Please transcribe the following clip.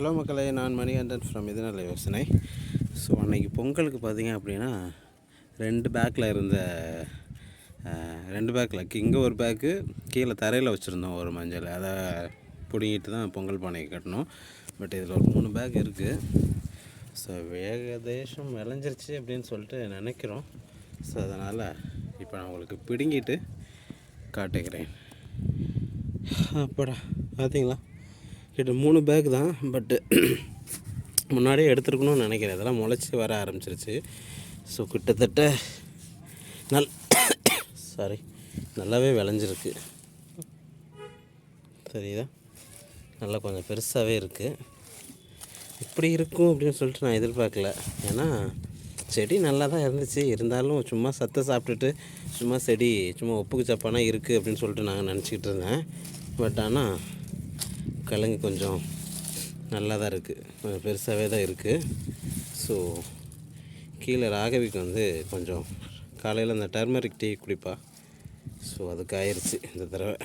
Hello மக்களே நான் Manikandan from இதனால் யோசனை ஸோ அன்னைக்கு பொங்கலுக்கு பார்த்தீங்க அப்படின்னா ரெண்டு பேக்கில் இருந்த ரெண்டு பேக்கில் இங்கே ஒரு பேக்கு கீழே தரையில் வச்சுருந்தோம் ஒரு மஞ்சள். அதை பிடுங்கிட்டு தான் பொங்கல் பானைக்கு கட்டணும் பட் இதில் ஒரு மூணு பேக் இருக்குது ஸோ வேகதேசம் விளைஞ்சிருச்சு அப்படின்னு சொல்லிட்டு நினைக்கிறோம். ஸோ அதனால் இப்போ நான் உங்களுக்கு பிடுங்கிட்டு காட்டுகிறேன் அப்படா பார்த்தீங்களா கிட்ட மூணு பேக் தான் பட்டு முன்னாடியே எடுத்துருக்கணும்னு நினைக்கிறேன். இதெல்லாம் முளைச்சி வர ஆரம்பிச்சிருச்சு. ஸோ கிட்டத்தட்ட நல் சாரி நல்லாவே விளைஞ்சிருக்கு. சரிதா நல்லா கொஞ்சம் பெருசாகவே இருக்குது இப்படி இருக்கும் அப்படின்னு சொல்லிட்டு நான் எதிர்பார்க்கல. ஏன்னா செடி நல்லா தான் இருந்துச்சு. இருந்தாலும் சும்மா சத்தை சாப்பிட்டுட்டு சும்மா செடி சும்மா ஒப்புக்கு சப்பானா இருக்குது அப்படின்னு சொல்லிட்டு நாங்கள் நினச்சிக்கிட்டு இருந்தேன். பட் ஆனால் கிழங்கு கொஞ்சம் நல்லா தான் இருக்குது கொஞ்சம் பெருசாகவே தான் இருக்குது ஸோ கீழே ராகவிக்கு வந்து கொஞ்சம் காலையில் அந்த டர்மரிக் டீ குடிப்பா. ஸோ அதுக்கு ஆயிடுச்சு இந்த தடவை.